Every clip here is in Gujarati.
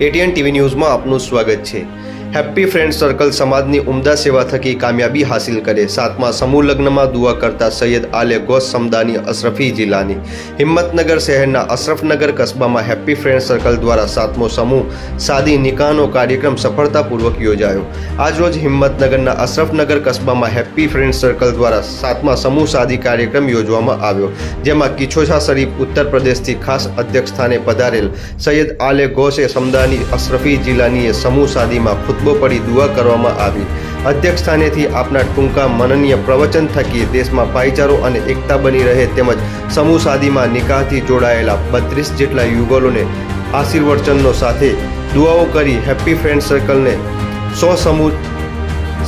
એટીએન ટીવી ન્યૂઝમાં આપનું સ્વાગત છે. હેપ્પી ફ્રેન્ડ સર્કલ સમાજની ઉમદા સેવા થકી કામયાબી હાસિલ કરે સાતમા સમૂહ લગ્નમાં દુઆ કરતા સૈયદ આલે ગોસ સમદાની અશરફી જિલ્લાની હિંમતનગર શહેરના અશરફનગર કસ્બામાં હેપ્પી ફ્રેન્ડ સર્કલ દ્વારા સાતમો સમૂહ સાદી નિકાહનો કાર્યક્રમ સફળતાપૂર્વક યોજાયો આજરોજ હિંમતનગરના અશરફનગર કસ્બામાં હેપ્પી ફ્રેન્ડ સર્કલ દ્વારા સાતમા સમૂહ સાદી કાર્યક્રમ યોજવામાં આવ્યો જેમાં કિછોછા શરીફ ઉત્તર પ્રદેશથી ખાસ અધ્યક્ષ સ્થાને પધારેલ સૈયદ આલે ગોસે સમદાની અશરફી જિલ્લાનીએ સમૂહ સાદીમાં ખુતબો પડી દુઆ કરવામાં આવી. અધ્યક્ષ સ્થાનેથી આપના ટૂંકા મનનીય પ્રવચન થકી દેશમાં ભાઈચારો અને એકતા બની રહે તેમજ સમૂહ સાદીમાં નિકાહથી જોડાયેલા બત્રીસ જેટલા યુગલોને આશીર્વચનનો સાથે દુઆઓ કરી હેપ્પી ફ્રેન્ડ સર્કલને સો સમૂહ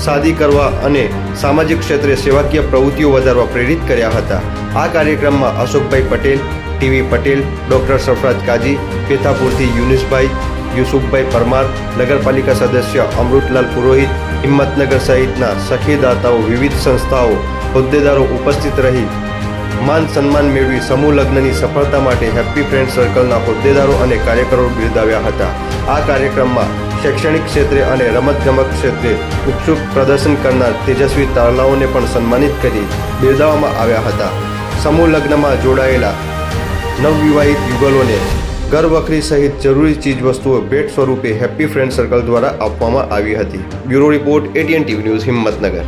સાદી કરવા અને સામાજિક ક્ષેત્રે સેવાકીય પ્રવૃત્તિઓ વધારવા પ્રેરિત કર્યા હતા. આ કાર્યક્રમમાં અશોકભાઈ પટેલ, ટીવી પટેલ, ડૉક્ટર સરફરાજ કાજી, પેથાપુરથી યુનિસભાઈ યુસુફભાઈ પરમાર, નગરપાલિકા સદસ્ય અમૃતલાલ પુરોહિત, હિંમતનગર સહિતના સખીદાતાઓ, વિવિધ સંસ્થાઓ, હોદ્દેદારો ઉપસ્થિત રહી માન સન્માન મેળવી સમૂહ લગ્નની સફળતા માટે હેપ્પી ફ્રેન્ડ સર્કલના હોદ્દેદારો અને કાર્યકરો બિરદાવ્યા હતા. આ કાર્યક્રમમાં શૈક્ષણિક ક્ષેત્રે અને રમતગમત ક્ષેત્રે ઉત્સુક પ્રદર્શન કરનાર તેજસ્વી તારલાઓને પણ સન્માનિત કરી બિરદાવવામાં આવ્યા હતા. સમૂહ લગ્નમાં જોડાયેલા નવવિવાહિત યુગલોને ઘર વખરી સહિત જરૂરી ચીજવસ્તુઓ ભેટ સ્વરૂપે હેપ્પી ફ્રેન્ડ સર્કલ દ્વારા આપવામાં આવી હતી. Bureau report ATN TV news Himmatnagar.